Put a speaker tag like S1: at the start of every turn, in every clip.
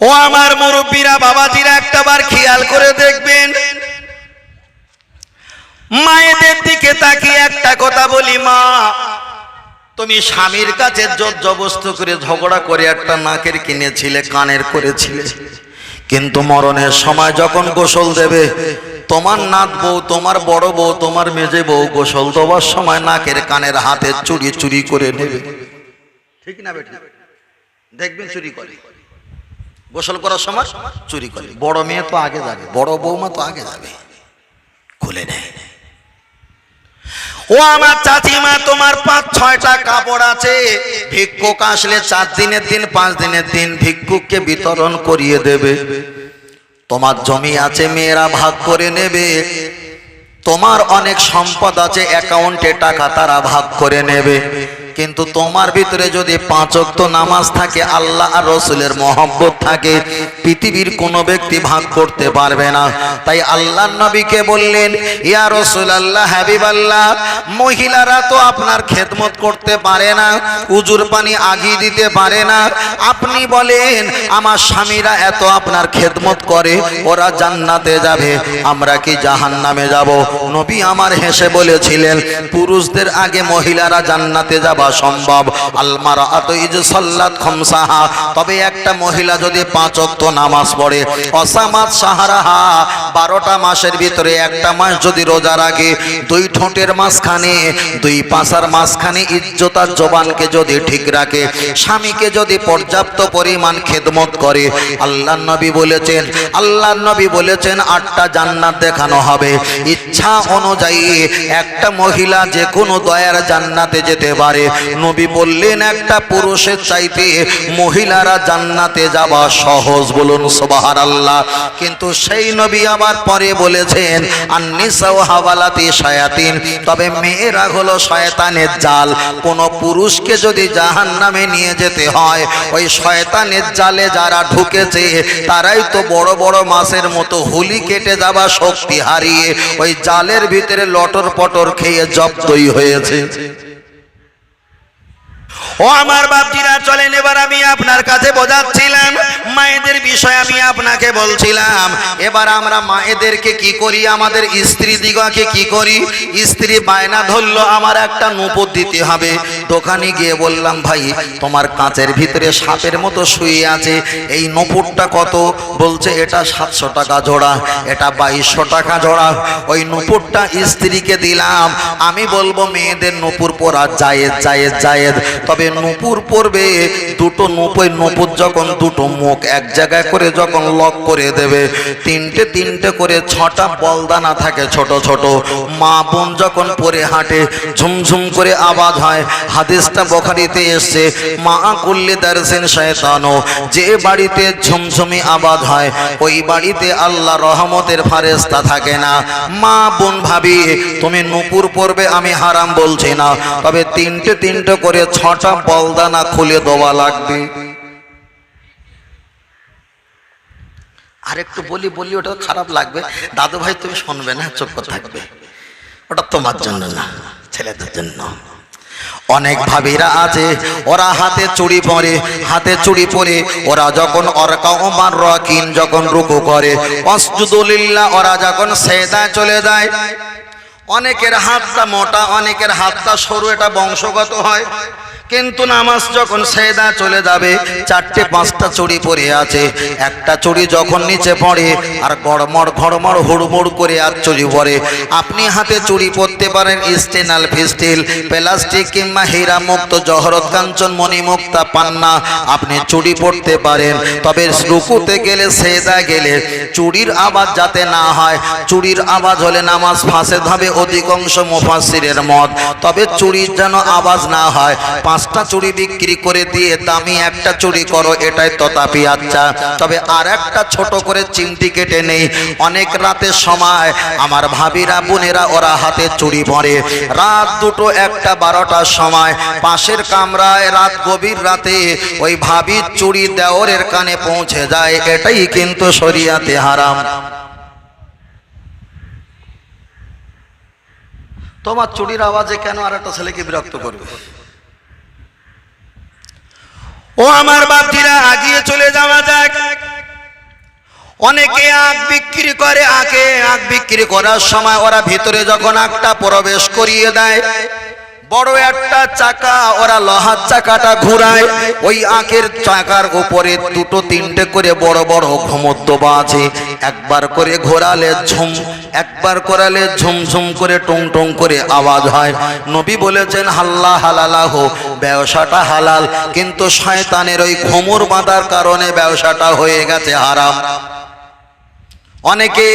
S1: ও আমার মুরব্বীরা, বাবাজিরা একটা বার খেয়াল করে দেখবেন। মায়েদের দিকে তাকিয়ে একটা কথা বলি, মা, তুমি স্বামীর কাছে জবস্ত করে ঝগড়া করে একটা নাকের কিনেছিলে, কানের করেছিলে। কিন্তু মরণের সময় যখন গোসল দেবে, তোমার নাত বউ, তোমার বড় বউ, তোমার মেজে বউ গোসল দেওয়ার সময় নাকের কানের হাতে চুরি চুরি করে নেবে। ঠিক না বেটা? দেখবেন চুরি করে। গোসল করার সময় চুরি করে। বড় মেয়ে তো আগে যাবে, বড় বৌমা তো আগে যাবে। খুলে নেয়। ও আমার চাচিমা, তোমার পাঁচ, ছয়টা কাপড় আছে। ভিক্ষুক আসলে চার দিনের দিন, পাঁচ দিনের দিন ভিক্ষুককে বিতরণ করিয়ে দেবে। তোমার জমি আছে, মেয়েরা ভাগ করে নেবে। তোমার অনেক সম্পদ আছে, অ্যাকাউন্টে টাকা তারা ভাগ করে নেবে। কিন্তু তোমার ভিতরে যদি পাঁচক্ত নামাজ থাকে, আল্লাহ আর রসুলের মহব্বত থাকে, পৃথিবীর কোনো ব্যক্তি ভাগ করতে পারবে না। তাই আল্লাহ নবীকে বললেন, ইয়া রসুল আল্লাহ হাবিব আল্লাহ মহিলারা তো আপনার খেদমত করতে পারে না, উজুর পানি আগিয়ে দিতে পারে না। আপনি বলেন, আমার স্বামীরা এত আপনার খেদমত করে, ওরা জান্নাতে যাবে, আমরা কি জাহান নামে যাব? নবী আমার হেসে বলেছিলেন, পুরুষদের আগে মহিলারা জান্নাতে যাবা সম্ভব। আলমারা সাল্লাত খমসাহা। তবে একটা মহিলা যদি পাঁচ অক্ত নামাজ পড়ে অসামাত সাহারাহা, বারোটা মাসের ভিতরে একটা মাস যদি রোজা রাখে, দুই ঠোঁটের মাঝখানে, দুই পাশার মাঝখানে ইজ্জতার জবানকে যদি ঠিক রাখে, স্বামীকে যদি পর্যাপ্ত পরিমাণ খেদমত করে আল্লাহ নবী বলেছেন আল্লাহ নবী বলেছেন, আটটা জান্নাত দেখানো হবে। ইচ্ছা অনুযায়ী একটা মহিলা যে কোনো দয়ার জান্নাতে যেতে পারে। নবী বললেন, একটা পুরুষের চাইতে মহিলারা জান্নাতে যাওয়া সহজ বলুন সোবাহার আল্লাহ কিন্তু সেই নবী আবার পরে বলেছেন আন্নিসাও হাওয়ালাতি শায়াতিন। তবে মেয়েরা হলো শয়তানের জাল। কোন পুরুষকে যদি জাহান নামে নিয়ে যেতে হয়, ওই শয়তানের জালে যারা ঢুকেছে, তারাই তো বড় বড় মাছের মতো হুলি কেটে যাওয়া শক্তি হারিয়ে ওই জালের ভিতরে লটর পটর খেয়ে জব্দই হয়েছে। ও আমার বাপজিরা, চলেন এবার আমি আপনার কাছে বোঝাচ্ছিলাম, মায়েদের বিষয় আমি আপনাকে বলছিলাম। এবার আমরা মায়েদেরকে কি করি, আমাদের স্ত্রী দিগাকে কি করি? স্ত্রী বায়না ধরলো, আমার একটা নুপুর দিতে হবে। দোকানে গিয়ে বললাম, ভাই, তোমার কাঁচের ভিতরে সাপের মতো শুয়ে আছে, এই নুপুরটা কত? বলছে, এটা সাতশো টাকা জোড়া, এটা বাইশশো টাকা জোড়া। ওই নুপুরটা স্ত্রীকে দিলাম। আমি বলব, মেয়েদের নুপুর পরা জায়েদ জায়েদ জায়েদ। তবে নুপুর পরবে দুটো নুপই নুপুর যখন দুটো মুখ এক জায়গায় করে যখন লক করে দেবে, তিনটে তিনটে করে ছটা বলদানা থাকে ছোট ছোট। মা বোন যখন পরে হাঁটে, ঝুমঝুম করে আওয়াজ হয়, হাদিসটা বখারিতে এসছে, মা করলে দারসেন শয়তানো, যে বাড়িতে ঝুমঝুমি আওয়াজ হয়, ওই বাড়িতে আল্লাহ রহমতের ফারেস্তা থাকে না। মা বোন ভাবি, তুমি নুপুর পরবে আমি হারাম বলছি না, তবে তিনটে তিনটে করে ছটা বলদানা খুলে দেওয়া লাগবে। আর একটু বলি বলি ওটা খারাপ লাগবে। দাদু ভাই, তুমি শুনবে না করে থাকবে। ওটা তোমার জন্য না, ছেলেদের জন্য। অনেক ভাবিরা আছে, ওরা হাতে চুড়ি পরে, হাতে চুড়ি পরে, ওরা যখন অরকা ওমান রকিন যখন রুকু করে ওরা যখন সেদায় চলে যায়। অনেকের হাতটা মোটা, অনেকের হাতটা সরু, এটা বংশগত হয়। কিন্তু নামাজ যখন সেদা চলে যাবে, চারটে পাঁচটা চুড়ি পরে আছে। একটা চুড়ি যখন নিচে পড়ে, আর গড়মড় ঘড়মড় হুড়মুড় করে আর চুড়ি পরে। আপনি হাতে চুরি পরতে পারেন স্টেনাল ফিস্টিল প্লাস্টিক কিংবা হীরা মুক্ত জহরত কাঞ্চন, মণিমুক্তা পান্না। আপনি চুরি পরতে পারেন। তবে রুকুতে গেলে, সেদা গেলে চুড়ির আওয়াজ যাতে না হয় চুরির আওয়াজ হলে নামাজ ফাঁসে হবে অধিকাংশ মুফাসিরের মত। তবে চুরির যেন আওয়াজ না হয় পাঁচটা চুড়ি বিক্রি করে দিয়ে দামি একটা চুড়ি করো, এটাই তথাপি আচ্ছা। তবে আর একটা ছোট করে চিমটি কেটে নেই। অনেক রাতের সময় আমার ভাবিরা, বোনেরা, ওরা হাতে চুড়ি পরে। রাত দুটো, একটা, বারোটার সময়। পাশের কামরায় রাত গভীর রাতে ওই ভাবির চুড়ি দেওরের কানে পৌঁছে যায়। এটাই কিন্তু শরিয়াতে হারাম। তোমার চুরির আওয়াজে কেন আর একটা ছেলেকে বিরক্ত করবে? ও আমার বাপজিরা, আগিয়ে চলে যাওয়া যাক। অনেকে আখ বিক্রি করে, আখে আখ বিক্রি করার সময় ওরা ভিতরে যখন আখটা প্রবেশ করিয়ে দেয় বড় একটা চাকা, ওরা লোহার চাকাটা ঘুরায়। ওই আখের চাকার উপরে দুটো তিনটে করে বড় বড় ঘুমদ্দবা আছে একবার করে ঘোরালে ঝুম, একবার করালে ঝুমঝুম করে টুং টুং করে আওয়াজ হয়। নবী বলেছেন, হাল্লা হালালাহ, ব্যবসাটা হালাল। কিন্তু শয়তানের ওই ঘুমুর বাঁধার কারণে ব্যবসাটা হয়ে গেছে হারাম। অনেকে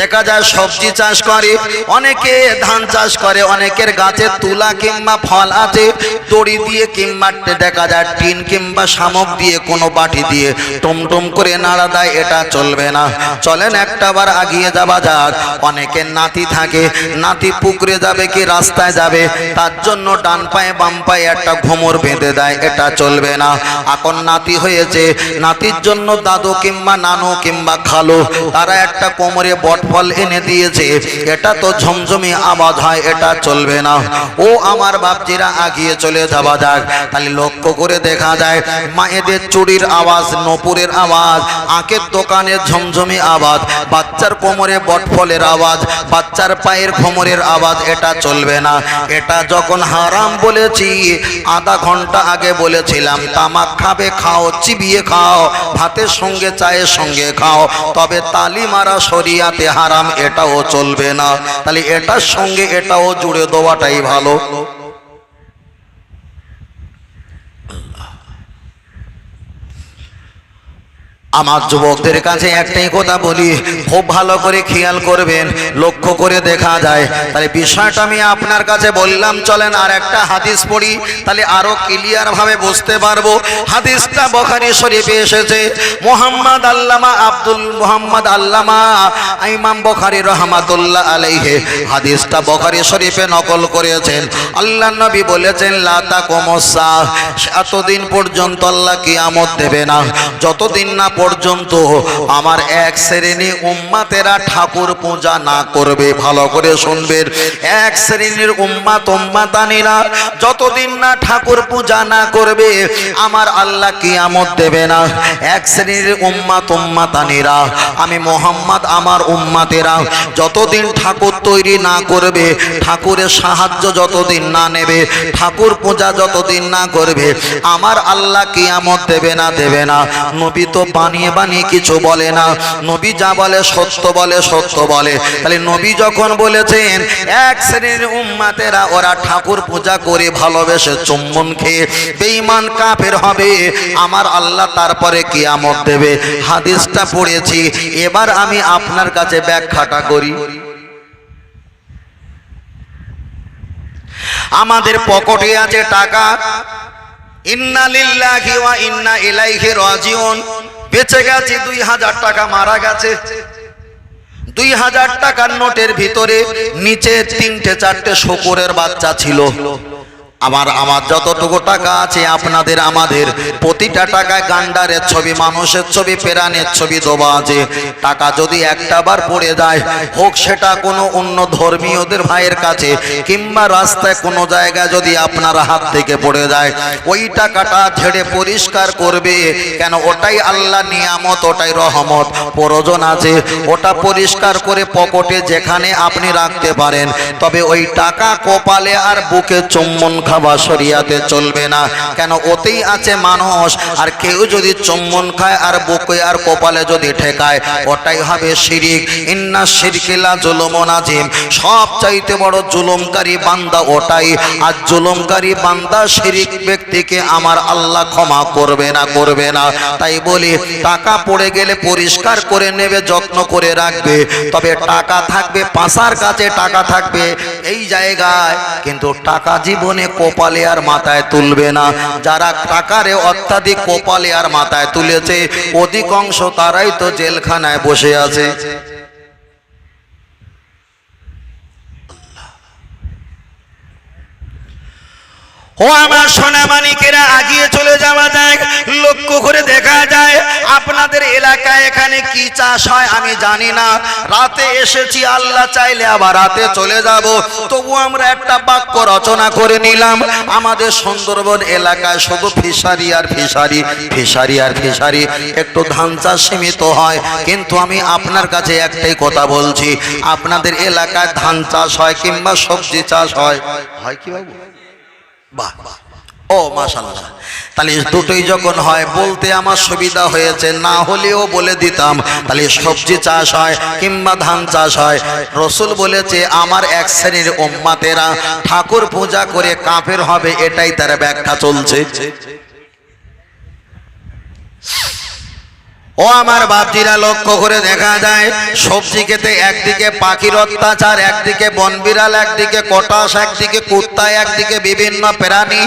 S1: দেখা যায় সবজি চাষ করে, অনেকে ধান চাষ করে, অনেকের গাছে তুলা কিংবা ফল আছে, দড়ি দিয়ে কিংবা দেখা যায় টিন কিংবা শামুক দিয়ে কোনো বাটি দিয়ে টুমটুম করে নাড়া দেয়, এটা চলবে না। চলেন একটা বার আগিয়ে যাওয়া যাক। অনেকের নাতি থাকে, নাতি পুকুরে যাবে কি রাস্তায় যাবে, তার জন্য ডান পায়ে বাম পায়ে একটা ঘুমর বেঁধে দেয়, এটা চলবে না। এখন নাতি হয়েছে, নাতির জন্য দাদু কিংবা নানু কিংবা খালু, তারা একটা কোমরে বটফল এনে দিয়েছে। এটা তো ঝমঝমি আওয়াজ হয়, এটা চলবে না। ও আমার বাপজিরা আগিয়ে চলে যাওয়া যাক। তাহলে লক্ষ্য করে দেখা যায়, মায়েদের চুরির আওয়াজ, নপুরের আওয়াজ, আঁকের দোকানের ঝমঝমি আওয়াজ, বাচ্চার কোমরে বটফলের আওয়াজ, বাচ্চার পায়ের কোমরের আওয়াজ, এটা চলবে না। এটা যখন হারাম বলেছি, আধা ঘণ্টা আগে বলেছিলাম, তামাক খাবে, খাও, চিবিয়ে খাও, ভাতের সঙ্গে, চায়ের সঙ্গে খাও, তবে তালি মারা শরিয়াতে হারাম এটাও চলবে না। তাহলে এটার সঙ্গে এটাও জুড়ে দেওয়াটাই ভালো। আমার যুবকদের কাছে একটাই কথা বলি, খুব ভালো করে খেয়াল করবেন, লক্ষ্য করে দেখা যায়। তাহলে বিষয়টা আমি আপনার কাছে বললাম, চলেন আর একটা হাদিস পড়ি, তাহলে আরও ক্লিয়ার ভাবে বুঝতে পারব। হাদিসটা বখারি শরীফে এসেছে, মোহাম্মদ আল্লামা আব্দুল মোহাম্মদ আল্লামা ইমাম বখারি রহমাতুল্লাহ আলাইহে। হাদিসটা বখারি শরীফে নকল করেছেন। আল্লাহ নবী বলেছেন লাতা কমসা এতদিন পর্যন্ত আল্লাহ কিয়ামত দেবে না। যতদিন না পর্যন্ত আমার এক শ্রেণি উম্মাতেরা ঠাকুর পূজা না করবে। ভালো করে শুনবেন। এক শ্রেণির উম্মাত উম্মাতানিরা যতদিন না ঠাকুর পূজা না করবে, আমার আল্লাহ কিয়ামত দেবে না। এক শ্রেণির উম্মাত উম্মাতানিরা, আমি মোহাম্মদ আমার উম্মাতেরা, যতদিন ঠাকুর তৈরি না করবে, ঠাকুরের সাহায্য যতদিন না নেবে, ঠাকুর পূজা যতদিন না করবে, আমার আল্লাহ কিয়ামত দেবে না দেবে না। নবী তো বানিয়ে বানিয়ে কিছু বলে না। নবী যা বলে সত্য বলে সত্য বলে। তাহলে নবী যখন বলেছেন, এক শ্রেণির উম্মাতেরা ওরা ঠাকুর পূজা করে ভালোবেসে চুম্বন খেয়ে বেঈমান কাফের হবে, আমার আল্লাহ তারপরে কিয়ামত দেবে। হাদিসটা পড়েছি, এবার আমি আপনার কাছে ব্যাখ্যাটা করি। আমাদের পকেটে আছে টাকা ইন্না লিল্লাহি ওয়া ইন্না ইলাইহি রাজিউন। বেঁচে গেছে দুই হাজার টাকা, মারা গেছে। দুই হাজার টাকার নোটের ভিতরে নিচে তিনটে চারটে শকুরের বাচ্চা ছিল। আমার আমার যতটুকু টাকা আছে আপনাদের, আমাদের প্রতিটা টাকায় গান্ডারের ছবি, মানুষের ছবি পেরানের ছবি দেওয়া আছে। টাকা যদি একটা বার পড়ে যায়, হোক সেটা কোনো অন্য ধর্মীয়দের ভাইয়ের কাছে কিংবা রাস্তায় কোনো জায়গায় যদি আপনার হাত থেকে পড়ে যায়, ওই টাকাটা ঝেড়ে পরিষ্কার করবে। কেন? ওটাই আল্লাহ নিয়ামত, ওটাই রহমত। প্রয়োজন আছে, ওটা পরিষ্কার করে পকেটে যেখানে আপনি রাখতে পারেন। তবে ওই টাকা কপালে আর বুকে চুম্বন খাওয়া শরিয়াতে চলবে না। কেন ওতেই আছে মানুষ, আর কেউ যদি চুম্বন খায় আর বুকে আর কপালে যদি ঠেকায়, ওটাই হবে শিরিক। ইন্না শিরকিলা জুলুমন আজিম সব চাইতে বড় জুলুমকারী বান্দা ওটাই। আর জুলুমকারী বান্দা শিরিক ব্যক্তিকে আমার আল্লাহ ক্ষমা করবে না করবে না। তাই বলি, টাকা পড়ে গেলে পরিষ্কার করে নেবে, যত্ন করে রাখবে। তবে টাকা থাকবে, পাশার কাছে টাকা থাকবে, এই জায়গায়। কিন্তু টাকা জীবনে কোপালে আর মাথায় তুলবে না। যারা টাকারে অত্যাধিক কপালে আর মাথায় তুলেছে, অধিকাংশ তারাই তো জেলখানায় বসে আছে। ও আমার সোনা মানিকেরা, আগিয়ে চলে যাওয়া যায় লক্ষ্য করে দেখা যায়, আপনাদের এলাকায় এখানে কি চাষ হয় আমি জানি না। রাতে এসেছি, আল্লাহ চাইলে আবার রাতে চলে যাব। তবু আমরা একটা বাক্য রচনা করে নিলাম, আমাদের সুন্দরবন এলাকায় শুধু ফিশারি আর ফিশারি ফিশারি আর ফিশারি, একটু ধান চাষ সীমিত হয়। কিন্তু আমি আপনার কাছে একটাই কথা বলছি, আপনাদের এলাকায় ধান চাষ হয় কিংবা সবজি চাষ হয়? হয় কি বাবু? বাহ ও মাশাল্লাহ তাহলে দুটোই যখন হয়, বলতে আমার সুবিধা হয়েছে, না হলেও বলে দিতাম, তাহলে সবজি চাষ হয় কিংবা ধান চাষ হয়। রসুল বলেছে, আমার এক শ্রেণির ওম্মাতেরা ঠাকুর পূজা করে কাফের হবে, এটাই তার ব্যাখ্যা চলছে। ও আমার বাপজিরা, লক্ষ্য করে দেখা যায়, সবজি খেতে একদিকে পাখির অত্যাচার, একদিকে বনবিড়াল একদিকে কটাস, একদিকে কুত্তা, একদিকে বিভিন্ন প্রাণী,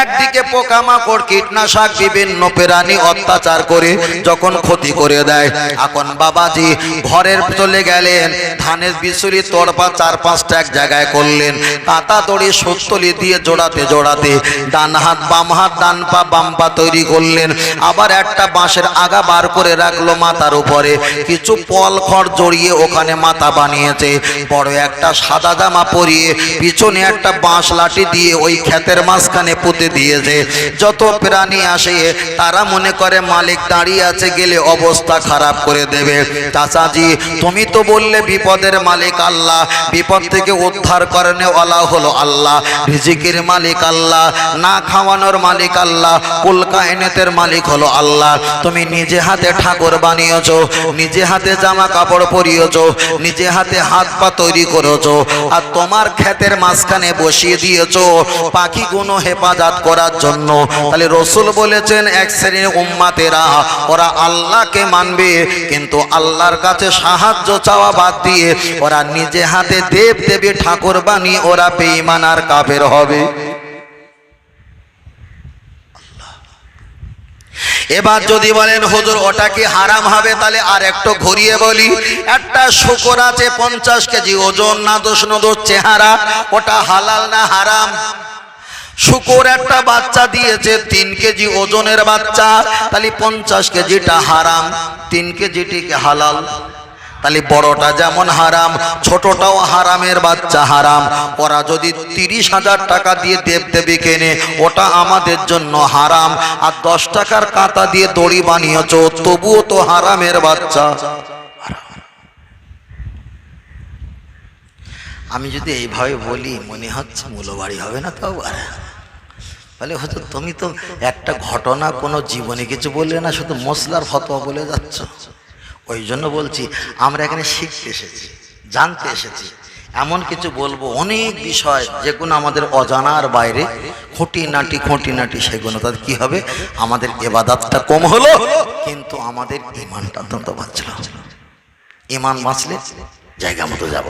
S1: একদিকে পোকামাকড়, কীটনাশক, বিভিন্ন প্রাণী অত্যাচার করে যখন ক্ষতি করে দেয়। এখন বাবাজি ঘরের চলে গেলেন, ধানের বিচুরি তরপা চার পাঁচটা এক জায়গায় করলেন কাতা তড়ি সুতলি দিয়ে জোড়াতে জোড়াতে ডান হাত, বাম হাত, ডান পা, বাম পা তৈরি করলেন, আবার একটা বাঁশের আগা বার করে রাখল মাথার উপরে। কিছু পল খড় জড়িয়ে ওখানে মাথা বানিয়েছে। বড় একটা সাদা জামা পরিয়ে পিছনে একটা বাঁশ লাঠি দিয়ে ওই ক্ষেতের মাঝখানে পুঁতে দিয়েছে। যত প্রাণী আসে, তারা মনে করে মালিক দাঁড়িয়ে আছে গেলে অবস্থা খারাপ করে দেবে। চাচাজি, তুমি তো বললে বিপদের মালিক আল্লাহ। বিপদ থেকে উদ্ধার করেন ওলা হলো আল্লাহ। রিজিকের মালিক আল্লাহ, না খাওয়ানোর মালিক আল্লাহ। পুলকা এনেতের মালিক হলো আল্লাহ। তুমি নিজে হাতে ঠাকুর বানিয়েছো, নিজে হাতে জামা কাপড় পরিয়েছ, নিজে হাতে হাত পা তৈরি করেছ, আর তোমার ক্ষেতের মাঝখানে বসিয়ে দিয়েছ পাখিগুলো হেফাজত করার জন্য। তাহলে রসুল বলেছেন, এক শ্রেণির উম্মাতেরা, ওরা আল্লাহকে মানবে, কিন্তু আল্লাহর কাছে সাহায্য চাওয়া বাদ দিয়ে ওরা নিজে হাতে দেব দেবী ঠাকুর বানিয়ে ওরা বেঈমান কাফের হবে। এবার যদি বলেন, হুজুর, ওটা কি হারাম হবে? তাহলে আর একটু ঘুরিয়ে বলি। একটা শুকর আছে, পঞ্চাশ কেজি ওজন না দোষ নদোষ চেহারা। ওটা হালাল না হারাম? শুকর একটা বাচ্চা দিয়েছে, তিন কেজি ওজনের বাচ্চা। তাহলে পঞ্চাশ কেজিটা হারাম, তিন কেজিটিকে হালাল। তাহলে বড়টা যেমন হারাম, ছোটটাও হারামের বাচ্চা হারাম। ওরা যদি তিরিশ হাজার টাকা দিয়ে দেবদেবী কেনে, ওটা আমাদের জন্য হারাম। আর দশ টাকার কাঁতা দিয়ে দড়ি বানিয়েছ, তবুও তো হারামের বাচ্চা। আমি যদি এইভাবে বলি, মনে হচ্ছে মূলবাড়ি হবে না তাও বলে হয়তো তুমি তো একটা ঘটনা কোনো জীবনে কিছু বললে না, শুধু মশলার ফতোয়া বলে যাচ্ছ। ওই জন্য বলছি, আমরা এখানে শিখতে এসেছি, জানতে এসেছি। এমন কিছু বলব, অনেক বিষয় যেগুলো আমাদের অজানার বাইরে খুঁটি নাটি খুঁটি নাটি সেগুলো তাদের কি হবে? আমাদের এবাদাতটা কম হলো, কিন্তু আমাদের ইমানটা অত্যন্ত বাঁচল। ইমান বাঁচলে জায়গা মতো যাব।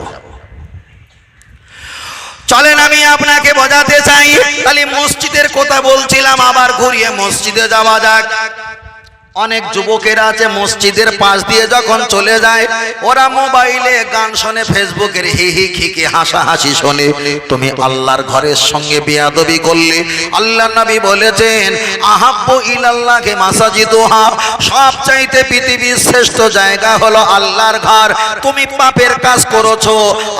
S1: চলেন আমি আপনাকে বোঝাতে চাই তাহলে মসজিদের কথা বলছিলাম, আবার ঘুরিয়ে মসজিদে যাওয়া যাক। অনেক যুবকেরা আছে, মসজিদের পাশ দিয়ে যখন চলে যায়, ওরা মোবাইলে গান শোনে, ফেসবুকের হি হি খিকে হাসাহাসি শোনে। তুমি আল্লাহর ঘরের সঙ্গে বিয়াদবি করলে, আল্লাহ নবী বলেছেন, আহাব্বু ইলাল্লাহকে মাসাজিদুহা সব চাইতে পৃথিবীর শ্রেষ্ঠ জায়গা হলো আল্লাহর ঘর। তুমি পাপের কাজ করেছ,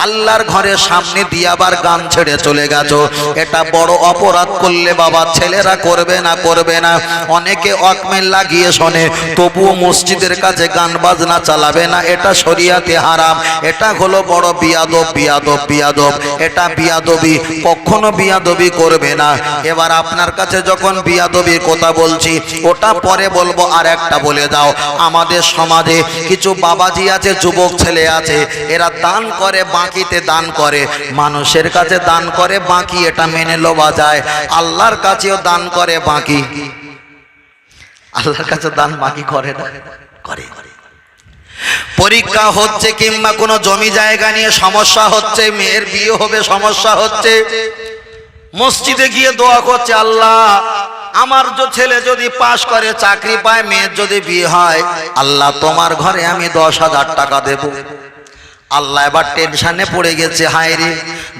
S1: আল্লাহর ঘরের সামনে দিয়ে আবার গান ছেড়ে চলে গেছো। এটা বড় অপরাধ করলে বাবা ছেলেরা করবে না করবে না। অনেকে অকমেল লাগিয়ে শোনে, তবুও মসজিদের কাছে গান বাজনা চালাবে না, এটা শরিয়াতে হারাম। এটা হলো বড় বিয়াদব বিয়াদব বিয়াদব। এটা বিয়াদবি, কখনো বিয়াদবি করবে না। এবার আপনার কাছে যখন বিয়াদবির কথা বলছি, ওটা পরে বলব আর একটা বলে দাও। আমাদের সমাজে কিছু বাবাজি আছে, যুবক ছেলে আছে, এরা দান করে, বাকিতে দান করে। মানুষের কাছে দান করে, বাকি এটা মেনে লোবা যায়। আল্লাহর কাছেও দান করে, বাকি। আল্লাহর কাছে দান বাকি করে না। করে। পরীক্ষা হচ্ছে কিংবা কোনো জমি জায়গা নিয়ে সমস্যা হচ্ছে, মেয়ের বিয়ে হবে, সমস্যা হচ্ছে। মসজিদে গিয়ে দোয়া করছে, আল্লাহ, আমার যে ছেলে যদি পাশ করে, চাকরি পায়, মেয়ের যদি বিয়ে হয়, আল্লাহ, তোমার ঘরে আমি দশ হাজার টাকা দেব। আল্লাহ এবার টেনশনে পড়ে গেছে, হায় রে।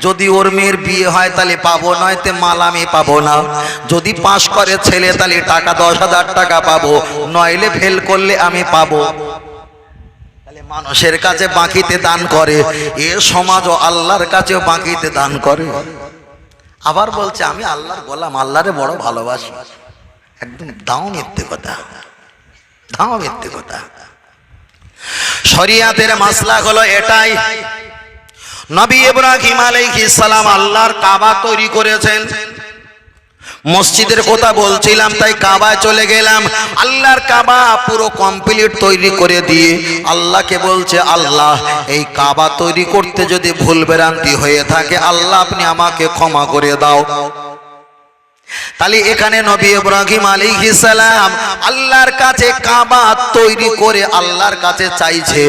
S1: যদি ওর মেয়ের বিয়ে হয় তাহলে পাবো, নয়তে মাল আমি পাবো না। যদি পাশ করে ছেলে, তাহলে টাকা, দশ হাজার টাকা পাবো। নইলে ফেল করলে আমি পাবো। মানুষের কাছে বাঁকিতে দান করে। এ সমাজও আল্লাহর কাছেও বাঁকিতে দান করে। আবার বলছে, আমি আল্লাহর গোলাম, আল্লাহরে বড় ভালোবাসি। একদম দাও মিথ্যে কথা দাও মিথ্যে কথা শরিয়াতের মাসলা হলো এটাই। নবী ইব্রাহিম আলাইহিস সালাম আল্লাহর কাবা তৈরি করেছেন। মসজিদের কথা বলছিলাম, তাই কাবায় চলে গেলাম। আল্লাহর কাবা পুরো কমপ্লিট তৈরি করে দিয়ে আল্লাহকে বলছে, আল্লাহ, এই কাবা তৈরি করতে যদি ভুল ভ্রান্তি হয়ে থাকে, আল্লাহ আপনি আমাকে ক্ষমা করে দাও। তাহলে এখানে নবী ইব্রাহিম আলাইহিস সালাম আল্লাহর কাছে কাবা তৈরি করে আল্লাহর কাছে চাইছে।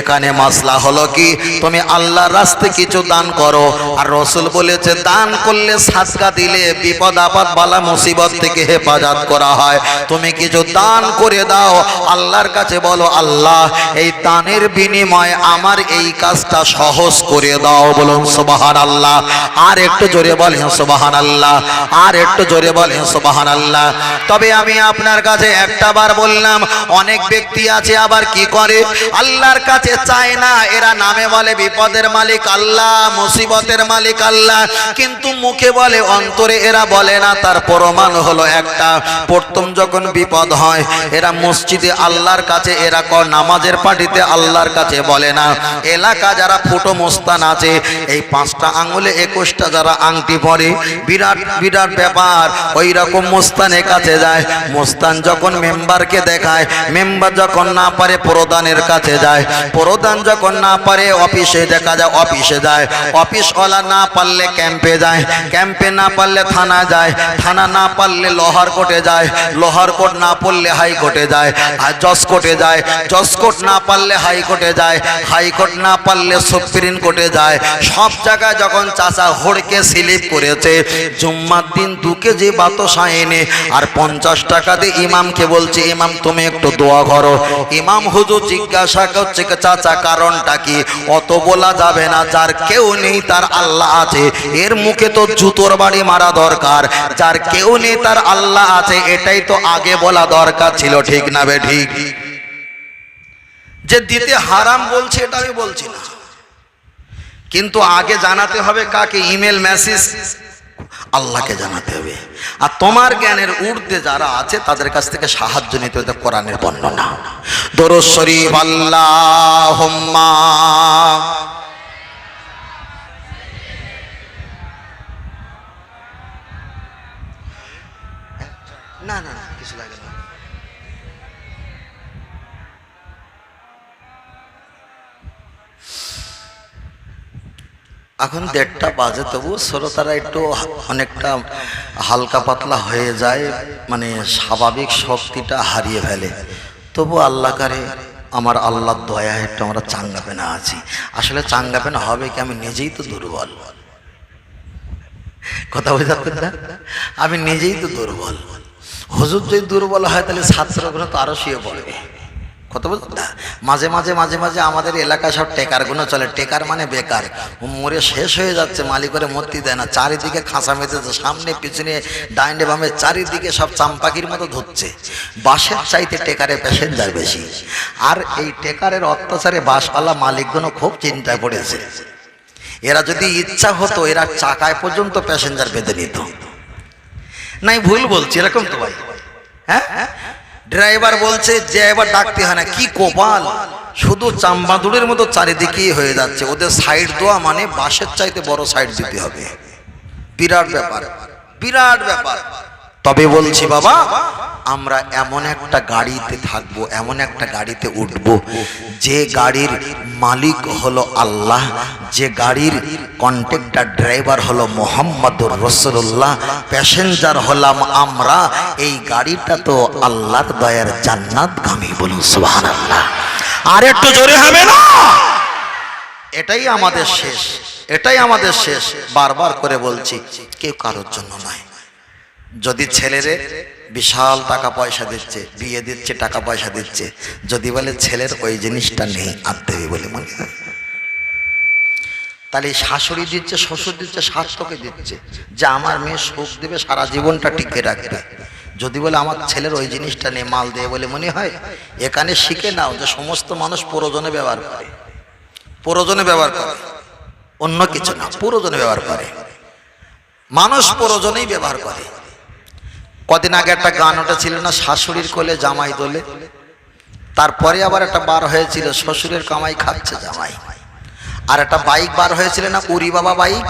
S1: এখানে মাসলা হলো কি? তুমি আল্লাহর রাস্তে কিছু দান করো। আর রসুল বলেছে, দান করলে সাদকা দিলে বিপদ, আপদ, বালা, মুসিবত থেকে হেফাজত করা হয়। তুমি কিছু দান করে দাও। আল্লাহর কাছে বলো, আল্লাহ, এই দানের বিনিময়ে আমার এই কাজটা সহজ করে দাও। বলুন সুবাহান আল্লাহ আর একটু জোরে বলেন সুবাহান আল্লাহ আর একটু জোরে বলেন সুবাহান আল্লাহ তবে আমি আপনার কাছে একটা বার বললাম, অনেক ব্যক্তি আছে আবার কি করে? আল্লাহর কাছে চায় না, এরা নামে বলে বিপদের মালিক আল্লাহ, মুসিবতের মালিক আল্লাহ। কিন্তু মুখে বলে, অন্তরে এরা বলে না, তার প্রমাণ হলো একটা। প্রথম যখন বিপদ হয়, এরা মসজিদে আল্লাহর কাছে, এরা ক নামাজের পার্টিতে আল্লাহর কাছে বলে না। এলাকা যারা ফুটো মোস্তান আছে, এই পাঁচটা আঙুলে, একুশটা যারা আংটি পরে, বিরাট বিরাট ব্যাপার। ওই রকম মোস্তানের কাছে যায়। মোস্তান যখন মেম্বারকে দেখায়, মেম্বার যখন না পারে প্রধানের কাছে যায়। প্রধান যখন না পারে অফিসে দেখা যায়, অফিসে যায়। অফিসওয়ালা না পারলে ক্যাম্পে যায়। ক্যাম্পে না পারলে থানা যায়। থানা না পারলে লোহার কোর্টে যায়। লোহার কোর্ট না পড়লে হাইকোর্টে যায়। আর জজ কোর্টে যায়। জজ কোর্ট না পারলে হাইকোর্টে যায়। হাইকোর্ট না পারলে সুপ্রিম কোর্টে যায়। সব জায়গায় যখন চাচা হড়কে স্লিপ করেছে, জুম্মার দিন দু কেজি যার কেউ নেই তার আল্লাহ আছে। জুতোর বাড়ি মারা দরকার। যার কেউ নেই তার আল্লাহ আছে, এটাই তো আগে বলা দরকার ছিল, ঠিক না বে, ঠিক? যে দিতে হারাম বলছে, এটা আমি বলছি না। কিন্তু আগে জানাতে হবে কাকে? Email, message? আল্লাহকে জানাতে হবে। আর তোমার জ্ঞানের ঊর্ধ্বে যারা আছে, তাদের কাছ থেকে সাহায্য নিতে হবে কোরআনের বর্ণনা দরো শরীফ আল্লাহ না না, কিছু লাগে না। এখন দেড়টা বাজে তবু শ্রোতারা একটু অনেকটা হালকা পাতলা হয়ে যায় মানে স্বাভাবিক শক্তিটা হারিয়ে ফেলে। তবু আল্লাহ কারে, আমার আল্লাহর দয়া একটু আমরা চাঙ্গা পেনা আছি। আসলে চাঙ্গা পেনা হবে কি, আমি নিজেই তো দুর্বল। কথা বোঝাতে না? আমি নিজেই তো দুর্বল। হুজুর যদি দুর্বল হয়, তাহলে ছাত্রগুলো তো আরও শুয়ে পড়বে। কত বলতো মাঝে মাঝে মাঝে মাঝে আমাদের এলাকায় সব টেকারগুলো চলে। টেকার মানে বেকার। মরে শেষ হয়ে যাচ্ছে, মালিক করে মূর্তি দেয় না। চারিদিকে খাঁচা মেতেছে সামনে পিছনে ডাইনে বামে চারিদিকে সব চাম্পাকির মতো ধরছে। বাসের চাইতে টেকারে প্যাসেঞ্জার বেশি। আর এই টেকারের অত্যাচারে বাসওয়ালা মালিকগুলো খুব চিন্তায় পড়েছে। এরা যদি ইচ্ছা হতো, এরা চাকায় পর্যন্ত প্যাসেঞ্জার বেঁধে নিত। নাই, ভুল বলছি, এরকম তো ভাই। হ্যাঁ? ড্রাইভার বলছে, যে এবার ডাকতে হয় না। কি কপাল? শুধু চাম্বাদুরের মতো চারিদিকেই হয়ে যাচ্ছে। ওদের সাইড দেওয়া মানে বাসের চাইতে বড় সাইড দিতে হবে। বিরাট ব্যাপার। বিরাট ব্যাপার। তবে বলছি বাবা, আমরা এমন একটা গাড়িতে থাকব, এমন একটা গাড়িতে উঠব, যে গাড়ির মালিক হলো আল্লাহ, যে গাড়ির কন্ট্রাক্টর ড্রাইভার হলো মোহাম্মদুর রসুল্লাহ প্যাসেঞ্জার হলাম আমরা, এই গাড়িটা তো আল্লাহর দয়ার জান্নাতগামী বলুন সুবহান আল্লাহ আর একটু জোরে হবে না? এটাই আমাদের শেষ, এটাই আমাদের শেষ, বারবার করে বলছি, কেউ কারোর জন্য নয়। যদি ছেলেরে বিশাল টাকা পয়সা দিচ্ছে, বিয়ে দিচ্ছে, টাকা পয়সা দিচ্ছে, যদি বলে ছেলের ওই জিনিসটা নেই, আর দেবে বলে মনে হয়। তাহলে শাশুড়ি দিচ্ছে, শ্বশুর দিচ্ছে, স্বার্থকে দিচ্ছে, যে আমার মেয়ে সুখ দেবে, সারা জীবনটা টিকে রাখবে। যদি বলে আমার ছেলের ওই জিনিসটা নিয়ে মাল দিয়ে বলে মনে হয়, এখানে শিখে নাও যে সমস্ত মানুষ প্রয়োজনে ব্যবহার করে। প্রয়োজনে ব্যবহার করে। অন্য কিছু না, প্রয়োজনে ব্যবহার করে। মানুষ প্রয়োজনেই ব্যবহার করে। কদিন আগে একটা গান ওটা ছিল না, শাশুড়ির কোলে জামাই দোলে। তারপরে আবার একটা বার হয়েছিল, শ্বশুরের কামাই খাচ্ছে জামাই। আর একটা বাইক বার হয়েছিল না, উরি বাবা বাইক?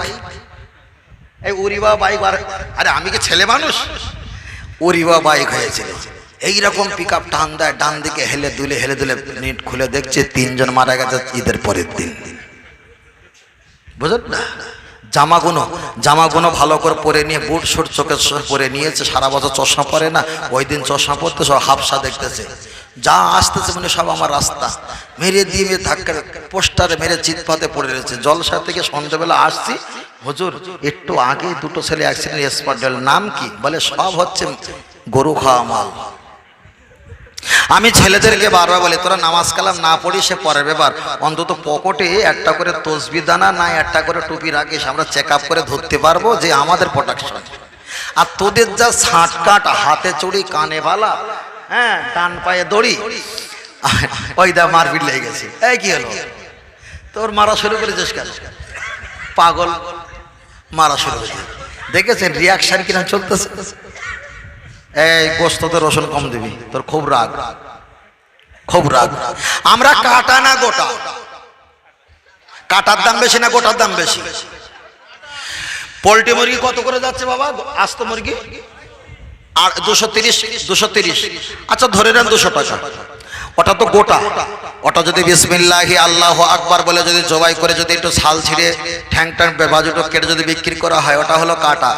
S1: এই উরি বাবা বাইক বার আরে আমি কি ছেলে মানুষ? উরি বাবা বাইক হয়েছিল। এইরকম পিক আপ টান দেয়, ডান দিকে হেলে দুলে হেলে দুলে নেট খুলে দেখছে, তিনজন মারা গেছে ঈদের পরের দিন। বুঝলেন না? জামাগুলো জামাগুলো ভালো করে পরে নিয়ে, বুট শুট চোখে পরে নিয়েছে, সারা বছর চশমা পরে না, ওই দিন চশমা পরতে সব হাফসা দেখতেছে। যা আসতেছে মানে সব আমার রাস্তা। মেরে দিয়ে মেরে ধাক্কা পোস্টারে মেরে চিৎপাতে পড়ে রয়েছে। জলসা থেকে সন্ধ্যেবেলা আসছি, হুজুর, একটু আগে দুটো ছেলে অ্যাক্সিডেন্ট এক্সপার্ট নাম কি? বলে, সব হচ্ছে গরু খাওয়া মাল। আমি ছেলেদেরকে বারবার বলি, তোরা নামাজ কালাম না পড়ি সে পরের ব্যাপার। অন্তত পকেটে একটা করে তসবি দানা না একটা করে টুপি রাখিস, আমরা চেক আপ করে ধরতে পারব যে আমাদের প্রোটেকশন আর তোদের যা ছাটকাট হাতে চড়ি, কানে বালা হ্যাঁ ডান পায়ে দড়ি, ওই দা মারপিট লেগে গেছে। এই কি হলো? তোর মারা শুরু করেছিস কেন? পাগল। মারা শুরু করেছে দেখেছেন রিয়াকশন কিনা চলতেছে? এই গোস্ততে রসুন কম দিবি, তোর খুব রাগ। খুব রাগ। আমরা কাটা না গোটা? কাটার দাম বেশি না গোটার দাম বেশি? পোল্ট্রি মুরগি কত করে যাচ্ছে বাবা? আস্ত মুরগি? আর দুশো তিরিশ দুশো তিরিশ। আচ্ছা ধরে নেন দুশো টাকা। ওটা তো গোটা। ওটা যদি বিসমিল্লাহি আল্লাহ আকবার বলে যদি জবাই করে যদি একটু ছাল ছিঁড়ে ঠ্যাং ট্যাং বাজুটো কেটে যদি বিক্রি করা হয়, ওটা হলো কাটা।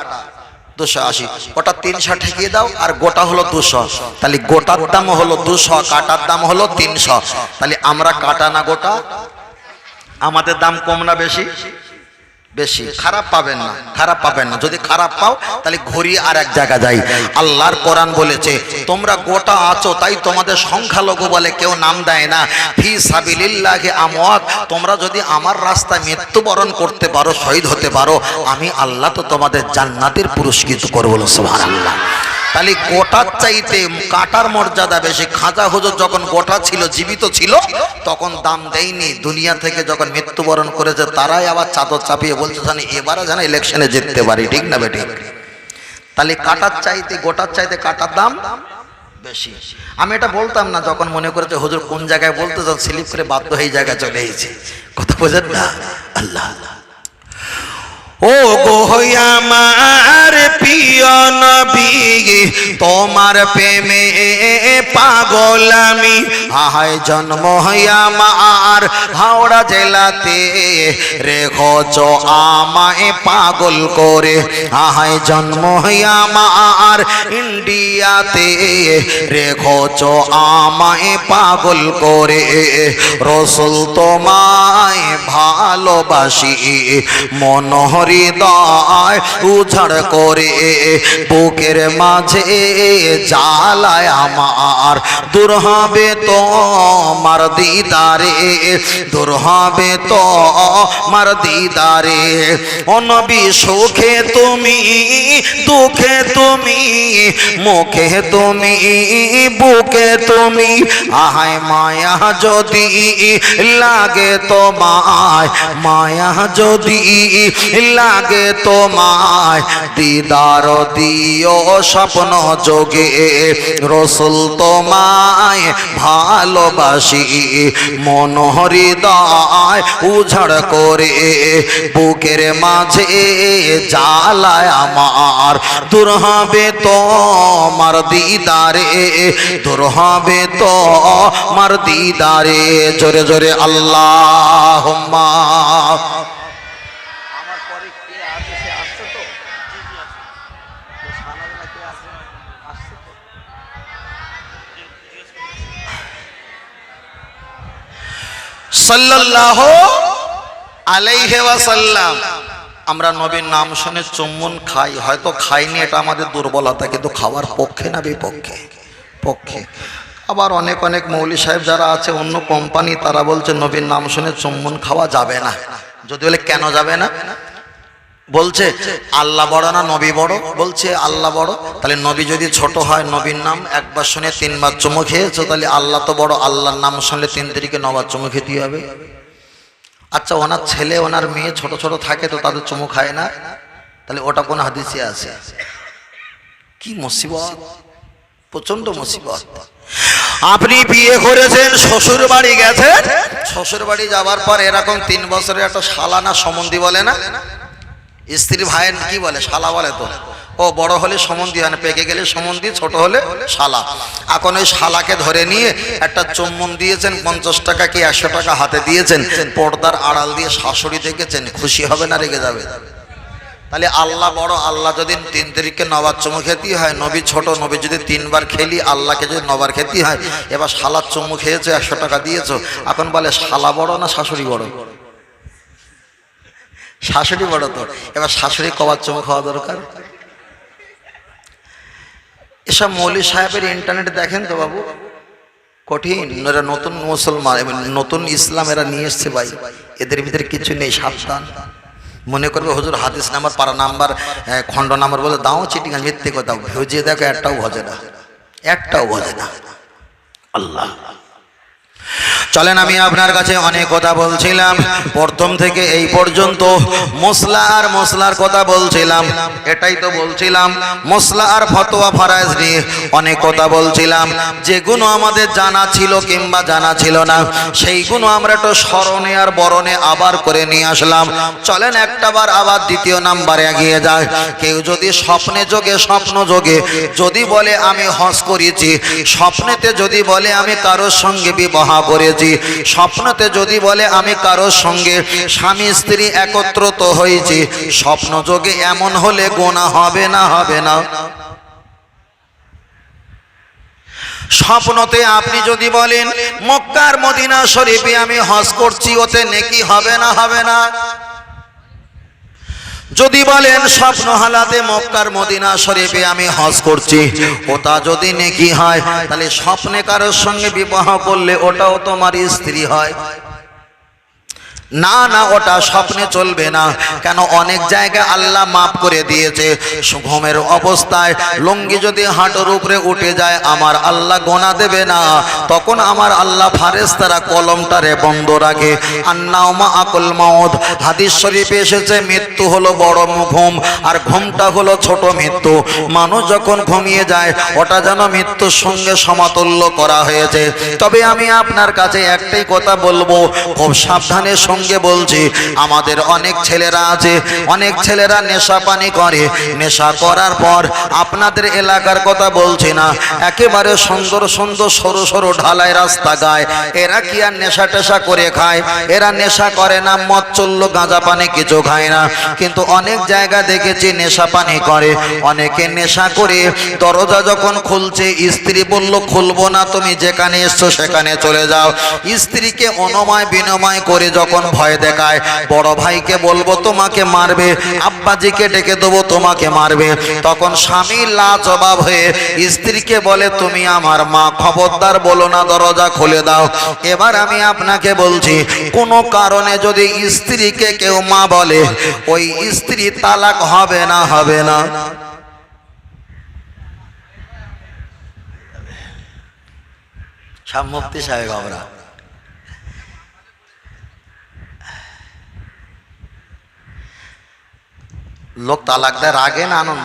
S1: দুশো আশি। ওটা তিনশো ঠেকিয়ে দাও, আর গোটা হলো দুশো। তাহলে গোটার দাম হলো দুশো, কাটার দাম হলো তিনশো। তাহলে আমরা কাটা না গোটা? আমাদের দাম কম না বেশি? বেশি, খারাপ পাবেন না, খারাপ পাবেন না। যদি খারাপ পাও, তাহলে ঘুরিয়ে আর এক জায়গা যাই। আল্লাহর কোরআন বলেছে, তোমরা গোটা আছো, তাই তোমাদের সংখ্যালঘু বলে কেউ নাম দেয় না। ফি সাবিলিল্লাহি আমওয়াত, তোমরা যদি আমার রাস্তায় মৃত্যুবরণ করতে পারো, শহীদ হতে পারো, আমি আল্লাহ তো তোমাদের জান্নাতের পুরস্কৃত করব সুবহানাল্লাহ। তাহলে গোটার চাইতে কাটার মর্যাদা বেশি। খাঁচা হুজুর যখন গোটা ছিল, জীবিত ছিল, তখন দাম দেয়নি। দুনিয়া থেকে যখন মৃত্যুবরণ করেছে, তারাই আবার চাদর চাপিয়ে বলছে, জানি, এবারে যেন ইলেকশনে জিততে পারি। ঠিক না বেঠিক? তাহলে কাটার চাইতে, গোটার চাইতে কাটার দাম বেশি। আমি এটা বলতাম না, যখন মনে করেছে, হুজুর কোন জায়গায় বলতে যখন স্লিপ করে বাধ্য হয়ে জায়গায় চলে এসেছে। কথা বোঝেন না? আল্লাহ আল্লাহ। ও গো আমার প্রিয় নবী, তোমার প্রেমে পাগল আমি। আহায় জন্ম আমার হাওড়া জেলাতে। রেখোচ আমায় পাগল করে। আহায় জন্ম আমার ইন্ডিয়াতে। রেখোচ আমায় পাগল করে। রসুল তোমায় ভালোবাসি। মনোহর হৃদয় উছাড় করে বুকের মাঝে জ্বালায় আমার। দূর হবে তো মার দিদারে, দূর হবে তো মার দিদারে। অনবি সুখে তুমি, দুঃখে তুমি, মুখে তুমি, বুকে তুমি, আহায় মায়া যদি লাগে তোমায়, মায়া যদি লাগে তোমায়, দিদার দিও স্বপ্ন যোগে। রসুল তোমায় ভালোবাসি, মন হৃদয় উঝাড় করে। বুকের মাঝে জ্বালায় আমার, দূর হবে তো মার দিদারে, দূর হবে তো মার দিদারে। জোরে জোরে আল্লাহ আমরা নবীর নাম শুনে চুম্বন খাই, হয়তো খাইনি, এটা আমাদের দুর্বলতা, কিন্তু খাওয়ার পক্ষে না বিপক্ষে? পক্ষে। আবার অনেক অনেক মৌলী সাহেব যারা আছে, অন্য কোম্পানি তারা বলছে, নবীর নাম শুনে চুম্বন খাওয়া যাবে না। যদি বলে, কেন যাবে না? বলছে, আল্লাহ বড় না নবী বড়? বলছে, আল্লাহ বড়। তাহলে নবী যদি ছোট হয়, নবীর নাম একবার শুনে তিনবার চুমু খেয়েছো, তাহলে আল্লাহ তো বড়। আল্লাহর নাম শুনলে তিন তারিখে নবার চুমু খেতে হবে। আচ্ছা ওনার ছেলে, ওনার মেয়ে ছোট ছোট থাকে তো তাদের চুমু খায় না? তাহলে ওটা কোন হাদিসে আছে? কি মুসিবত? প্রচণ্ড মুসিবত। আপনি বিয়ে করেছেন, শ্বশুর বাড়ি গেছেন? শ্বশুর বাড়ি যাওয়ার পর এরকম তিন বছরের একটা সালানা সম্বন্ধী বলে না? স্ত্রী ভাইয়ের কি বলে? শালা বলে তো। ও বড় হলে সম্বন্ধী হয় না, পেকে গেলে সম্বন্ধী, ছোট হলে শালা। এখন ওই শালাকে ধরে নিয়ে একটা চুম্বন দিয়েছেন, পঞ্চাশ টাকা কি একশো টাকা হাতে দিয়েছেন, পর্দার আড়াল দিয়ে শাশুড়ি দেখেছেন, খুশি হবে না রেগে যাবে? তাহলে আল্লাহ বড়, আল্লাহ যদি তিন তারিখে নবার চুমু খেতে হয়, নবী ছোট, নবী যদি তিনবার খেলি, আল্লাহকে যদি নবার খেতে হয়, এবার শালার চুমু খেয়েছো, একশো টাকা দিয়েছ। এখন বলে শালা বড় না শাশুড়ি বড়? শাশুড়ি বড় তো। এবার শাশুড়ি কবার চুমু খাওয়া দরকার? এসব মৌলী সাহেবের ইন্টারনেট দেখেন তো বাবু। কঠিন, এরা নতুন মুসলমান এবং নতুন ইসলাম এরা নিয়ে এসছে ভাই। এদের ভিতরে কিছু নেই, সাবধান। মনে করবে হজুর হাদিস নাম্বার পারা নাম্বার খণ্ড নাম্বার বলে দাও চিটিং মিথ্যে কথা। ভেজিয়ে দেখো, একটাও ভজে না। একটাও ভজে না। আল্লাহ। চলেন আমি আপনার কাছে অনেক কথা বলছিলাম। প্রথম থেকে এই পর্যন্ত মশলা আর মশলার কথা বলছিলাম। এটাই তো বলছিলাম মশলা আর ফতোয়া ফারাজ নিয়ে অনেক কথা বলছিলাম। যেগুলো আমাদের জানা ছিল কিংবা জানা ছিল না সেইগুলো আমরা একটু স্মরণে আর বরণে আবার করে নিয়ে আসলাম। চলেন একটা বার আবার দ্বিতীয় নাম্বারে এগিয়ে যায় কেউ যদি স্বপ্নে যোগে, স্বপ্ন যোগে যদি বলে আমি হজ করেছি, স্বপ্নেতে যদি বলে আমি কারোর সঙ্গে বিবাহ করেছি স্বপ্নতে যদি বলে আমি কারোর সঙ্গে স্বামী স্ত্রী একত্রিত হয়েছি, স্বপ্ন যোগে এমন হলে গোনা হবে না হবে না। স্বপ্নতে আপনি যদি বলেন, মক্কার মদিনা শরীফে আমি হজ করছি, ওতে নেকি হবে না হবে না। যদি বলেন স্বপ্ন হালাতে মক্কার মদিনা শরীফে আমি হজ করছি, ওটা যদি নেকি হয়, তাহলে স্বপ্নে কারোর সঙ্গে বিবাহ করলে ওটাও তোমার স্ত্রী হয়। না না, ওটা স্বপ্নে চলবে না। কেন? অনেক জায়গায় আল্লাহ মাফ করে দিয়েছে। ঘুমের অবস্থায় লুঙ্গি যদি হাঁটুর উপরে উঠে যায়, আমার আল্লাহ গোনা দেবে না। তখন আমার আল্লাহ ফারেস্তারা কলমটারে বন্ধ রাখে। আন্নাউমা আকল মাউদ হাদিস শরীফে এসেছে, মৃত্যু হলো বড় ঘুম, আর ঘুমটা হলো ছোট মৃত্যু। মানুষ যখন ঘুমিয়ে যায়, ওটা যেন মৃত্যুর সঙ্গে সমাতুল্য করা হয়েছে। তবে আমি আপনার কাছে একটাই কথা বলব, খুব সাবধানের সঙ্গে বলছি, আমাদের অনেক ছেলেরা আছে, অনেক ছেলেরা নেশা পানি করে। নেশা করার পর আপনাদের এলাকার কথা বলছি না, একেবারে সুন্দর সুন্দর সরু সরু ঢালাই রাস্তা গায়। এরা কি আর নেশা টেশা করে খায়? এরা নেশা করে না, মদ, চলল, গাঁজা পানি কিছু খায় না। কিন্তু অনেক জায়গা দেখেছি নেশা পানি করে। অনেকে নেশা করে, দরজা যখন খুলছে, স্ত্রী বলল, খুলবো না তুমি, যেখানে এসছো সেখানে চলে যাও। স্ত্রীকে অনময় বিনময় করে যখন ভয় দেখায়। বড় ভাইকে বলব, তোমাকে মারবে। আব্বাজিকে ডেকে দেবো, তোমাকে মারবে। তখন স্বামী লাজবাব হয়ে স্ত্রীকে বলে, তুমি আমার মা, খবরদার বলো না, দরজা খুলে দাও। এবার আমি আপনাকে বলছি, কোনো কারণে যদি স্ত্রীকে কেউ মা বলে, ওই স্ত্রী তালাক হবে না হবে না। মুফতি সাহেব আমরা। লোক তালাক দেয়, রাগে না আনন্দ?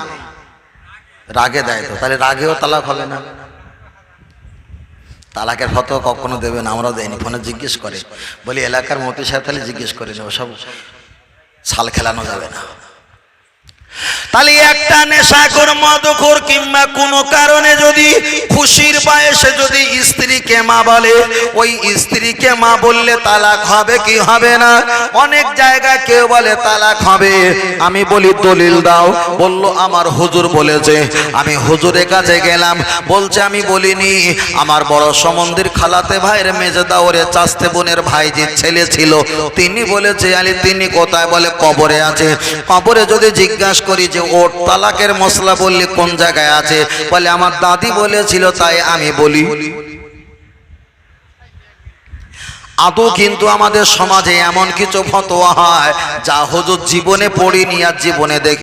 S1: রাগে দেয় তো, তাহলে রাগেও তালাক হলে না। তালাকের ফত কখনো দেবে না, আমরাও দেয়নি ফোনে জিজ্ঞেস করে। বলি, এলাকার মতি সাহেব তাহলে জিজ্ঞেস করে নেব, সব ছাল খেলানো যাবে না। তাহলে একটা নেশা নেশাখোর মদখোর কিংবা কোনো কারণে যদি খুশির বয়সে যদি স্ত্রীকে মা বলে, ওই স্ত্রীকে মা বললে তালাক হবে কি হবে না? অনেক জায়গায় কেউ বলে, তালাক হবে। আমি বলি, দলিল দাও। বলল, আমার হুজুর বলেছে। আমি হুজুরের কাছে গেলাম, বলছে, আমি বলিনি, আমার বড় সমন্দির খালাতে ভাইয়ের মেজে দাওরে চাস্তে বোনের ভাই যে ছেলে ছিল। তিনি বলেছে, আলি, তিনি কোথায়? বলে, কবরে আছে। কবরে যদি জিজ্ঞাসা করি যে ওর তালাকের মশলা বললে কোন জায়গায় আছে? বলে, আমার দাদি বলেছিল, তাই আমি বলি। আদৌ কিন্তু আমাদের সমাজে এমন কিছু ফতোয়া হয় যা হজুর জীবনে পড়িনি আর জীবনে দেখি